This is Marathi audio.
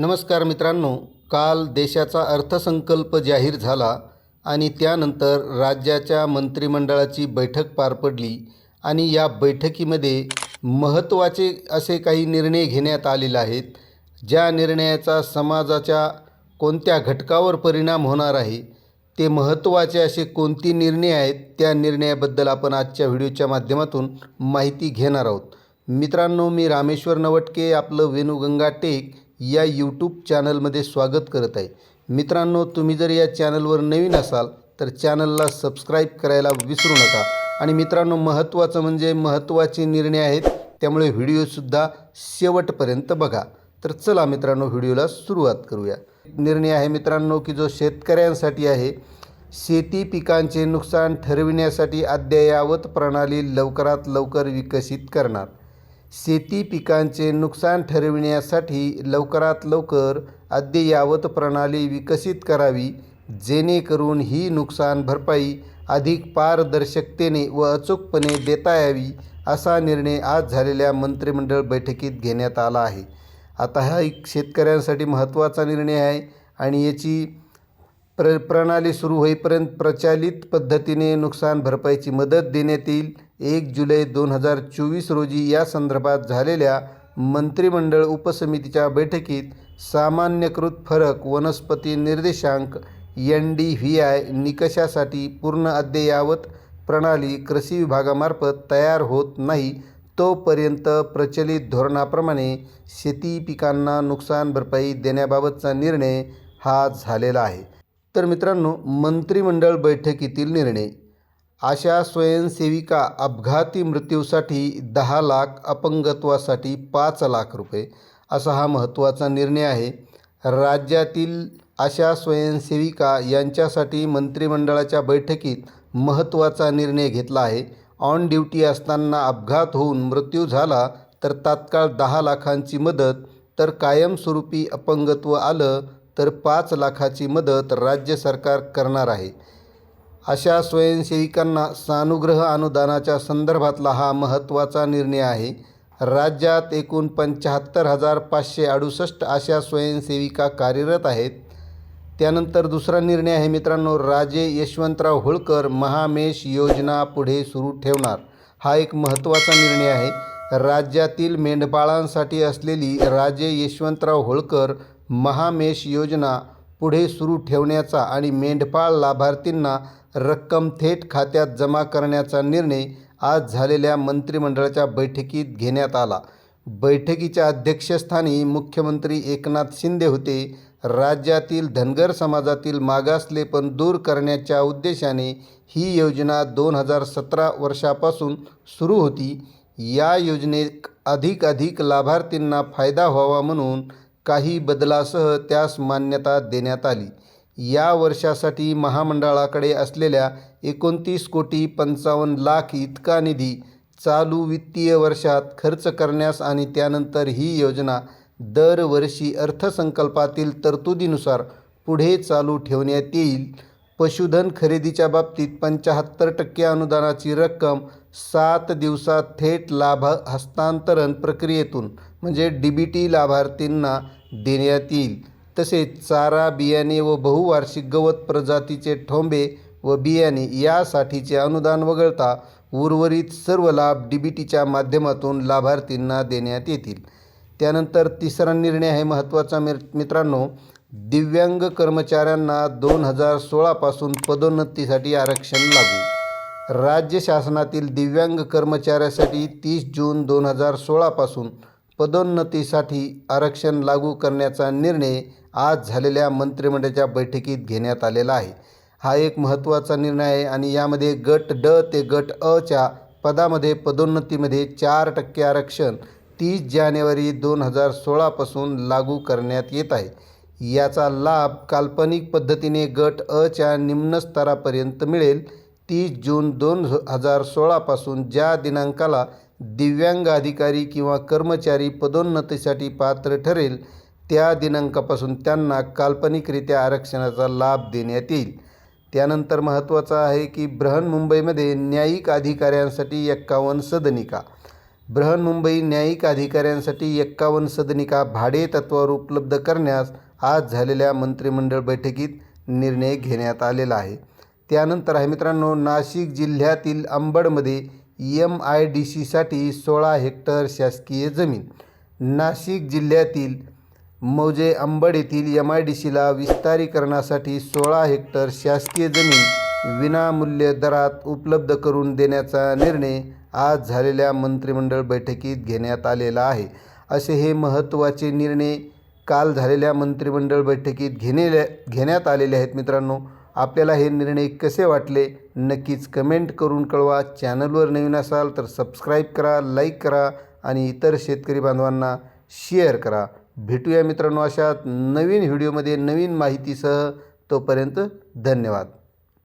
नमस्कार मित्रांनो काल देशाचा अर्थसंकल्प जाहीर झाला आणि त्यानंतर राज्याच्या मंत्रिमंडळाची बैठक पार पडली आणि या बैठकीमध्ये महत्त्वाचे असे काही निर्णय घेण्यात आलेले आहेत ज्या निर्णयाचा समाजाच्या कोणत्या घटकावर परिणाम होणार आहे ते महत्त्वाचे असे कोणते निर्णय आहेत त्या निर्णयाबद्दल आपण आजच्या व्हिडिओच्या माध्यमातून माहिती घेणार आहोत. मित्रांनो मी रामेश्वर नवटके आपलं वेणुगंगा टेक या यूट्यूब चॅनलमध्ये स्वागत करत आहे. मित्रांनो तुम्ही जर या चॅनलवर नवीन असाल तर चॅनलला सबस्क्राईब करायला विसरू नका. आणि मित्रांनो महत्त्वाचं म्हणजे महत्त्वाचे निर्णय आहेत त्यामुळे व्हिडिओसुद्धा शेवटपर्यंत बघा. तर चला मित्रांनो व्हिडिओला सुरुवात करूया. निर्णय आहे मित्रांनो की जो शेतकऱ्यांसाठी आहे शेती पिकांचे नुकसान ठरविण्यासाठी अद्ययावत प्रणाली लवकरात लवकर विकसित करणार. शेती पिकांचे नुकसान ठरविण्यासाठी लवकरात लवकर अद्ययावत प्रणाली विकसित करावी जेणेकरून ही नुकसान भरपाई अधिक पारदर्शकतेने व अचूकपणे देता यावी असा निर्णय आज झालेल्या मंत्रिमंडळ बैठकीत घेण्यात आला आहे. आता हा एक शेतकऱ्यांसाठी महत्त्वाचा निर्णय आहे आणि याची प्र प्रणाली सुरू होईपर्यंत प्रचलित पद्धतीने नुकसान भरपाईची मदत देण्यात येईल. एक जुलै दोन हजार चोवीस रोजी या संदर्भात झालेल्या मंत्रिमंडळ उपसमितीच्या बैठकीत सामान्यकृत फरक वनस्पती निर्देशांक एन डी व्ही आय निकषासाठी पूर्ण अद्ययावत प्रणाली कृषी विभागामार्फत तयार होत नाही तोपर्यंत प्रचलित धोरणाप्रमाणे शेती पिकांना नुकसान भरपाई देण्याबाबतचा निर्णय हा झालेला आहे. तर मित्रांनो मंत्रिमंडळ बैठकीतील निर्णय. आशा स्वयंसेविका अपघाती मृत्यूसाठी दहा लाख अपंगत्वासाठी पाच लाख रुपये असा हा महत्त्वाचा निर्णय आहे. राज्यातील आशा स्वयंसेविका यांच्यासाठी मंत्रिमंडळाच्या बैठकीत महत्त्वाचा निर्णय घेतला आहे. ऑन ड्युटी असताना अपघात होऊन मृत्यू झाला तर तात्काळ दहा लाखांची मदत तर कायमस्वरूपी अपंगत्व आलं तर पाच लाखाची मदत राज्य सरकार करणार आहे. अशा स्वयंसेविकांना सानुग्रह अनुदानाच्या संदर्भातला हा महत्त्वाचा निर्णय आहे. राज्यात एकूण पंच्याहत्तर हजार पाचशे अडुसष्ट अशा स्वयंसेविका कार्यरत आहेत. त्यानंतर दुसरा निर्णय आहे मित्रांनो राजे यशवंतराव होळकर महामेश योजना पुढे सुरू ठेवणार. हा एक महत्त्वाचा निर्णय आहे. राज्यातील मेंढपाळांसाठी असलेली राजे यशवंतराव होळकर महामेश योजना पुढे सुरू ठेवण्याचा आणि मेंढपाळ लाभार्थींना रक्कम थेट खात्यात जमा करण्याचा निर्णय आज झालेल्या मंत्रिमंडळाच्या बैठकीत घेण्यात आला. बैठकीच्या अध्यक्षस्थानी मुख्यमंत्री एकनाथ शिंदे होते. राज्यातील धनगर समाजातील मागासलेपण दूर करण्याच्या उद्देशाने ही योजना दोन हजार सतरा वर्षापासून सुरू होती. या योजनेत अधिक अधिक लाभार्थींना फायदा व्हावा म्हणून काही बदलासह त्यास मान्यता देण्यात आली. या वर्षासाठी महामंडळाकडे असलेल्या एकोणतीस कोटी पंचावन्न लाख इतका निधी चालू वित्तीय वर्षात खर्च करण्यास आणि त्यानंतर ही योजना दरवर्षी अर्थसंकल्पातील तरतुदीनुसार पुढे चालू ठेवण्यात येईल. पशुधन खरेदीच्या बाबतीत पंच्याहत्तर टक्के अनुदानाची रक्कम सात दिवसात थेट लाभ हस्तांतरण प्रक्रियेतून म्हणजे डी बी टी लाभार्थींना देण्यात येईल. तसेच चारा बियाणे व बहुवार्षिक गवत प्रजातीचे ठोंबे व बियाणे यासाठीचे अनुदान वगळता उर्वरित सर्व लाभ डी बी टीच्या माध्यमातून लाभार्थींना देण्यात येतील. त्यानंतर तिसरा निर्णय आहे महत्त्वाचा मि मित्रांनो दिव्यांग कर्मचाऱ्यांना दोन हजार सोळापासून पदोन्नतीसाठी आरक्षण लागू. राज्य शासनातील दिव्यांग कर्मचाऱ्यासाठी तीस जून दोन हजार सोळापासून पदोन्नतीसाठी आरक्षण लागू करण्याचा निर्णय आज झालेल्या मंत्रिमंडळाच्या बैठकीत घेण्यात आलेला आहे. हा एक महत्त्वाचा निर्णय आहे आणि यामध्ये गट ड ते गट अच्या पदामध्ये पदोन्नतीमध्ये चार टक्के आरक्षण तीस जानेवारी दोन हजार सोळापासून लागू करण्यात येत आहे. याचा लाभ काल्पनिक पद्धतीने गट अच्या निम्न स्तरापर्यंत मिळेल. तीस जून दोन हजार सोळापासून ज्या दिनांकाला दिव्यांग अधिकारी किंवा कर्मचारी पदोन्नतीसाठी पात्र ठरेल त्या दिनांकापासून त्यांना काल्पनिकरित्या आरक्षणाचा लाभ देण्यात येईल. त्यानंतर महत्त्वाचं आहे की बृहन्मुंबईमध्ये न्यायिक अधिकाऱ्यांसाठी एक्कावन्न सदनिका. बृहन्मुंबई न्यायिक अधिकाऱ्यांसाठी एक्कावन्न सदनिका भाडे तत्वावर उपलब्ध करण्यास आज झालेल्या मंत्रिमंडळ बैठकीत निर्णय घेण्यात आलेला आहे. त्यानंतर आहे मित्रांनो नाशिक जिल्ह्यातील अंबडमध्ये एम आय डी सीसाठी सोळा हेक्टर शासकीय जमीन. नाशिक जिल्ह्यातील मौजे अंबड येथील एम आय डी सीला विस्तारीकरणासाठी सोळा हेक्टर शासकीय जमीन विनामूल्य दरात उपलब्ध करून देण्याचा निर्णय आज झालेल्या मंत्रिमंडळ बैठकीत घेण्यात आलेला आहे. असे हे महत्त्वाचे निर्णय काल झालेल्या मंत्रिमंडळ बैठकीत घेणे घेण्यात आलेले आहेत मित्रांनो. आपल्याला हे निर्णय कसे वाटले? नक्कीच कमेंट करून कळवा. चॅनलवर नवीन असाल तर सबस्क्राईब करा लाईक करा आणि इतर शेतकरी बांधवांना शेअर करा. भेटूया मित्रांनो अशात नवीन व्हिडिओमध्ये नवीन माहितीसह तोपर्यंत धन्यवाद.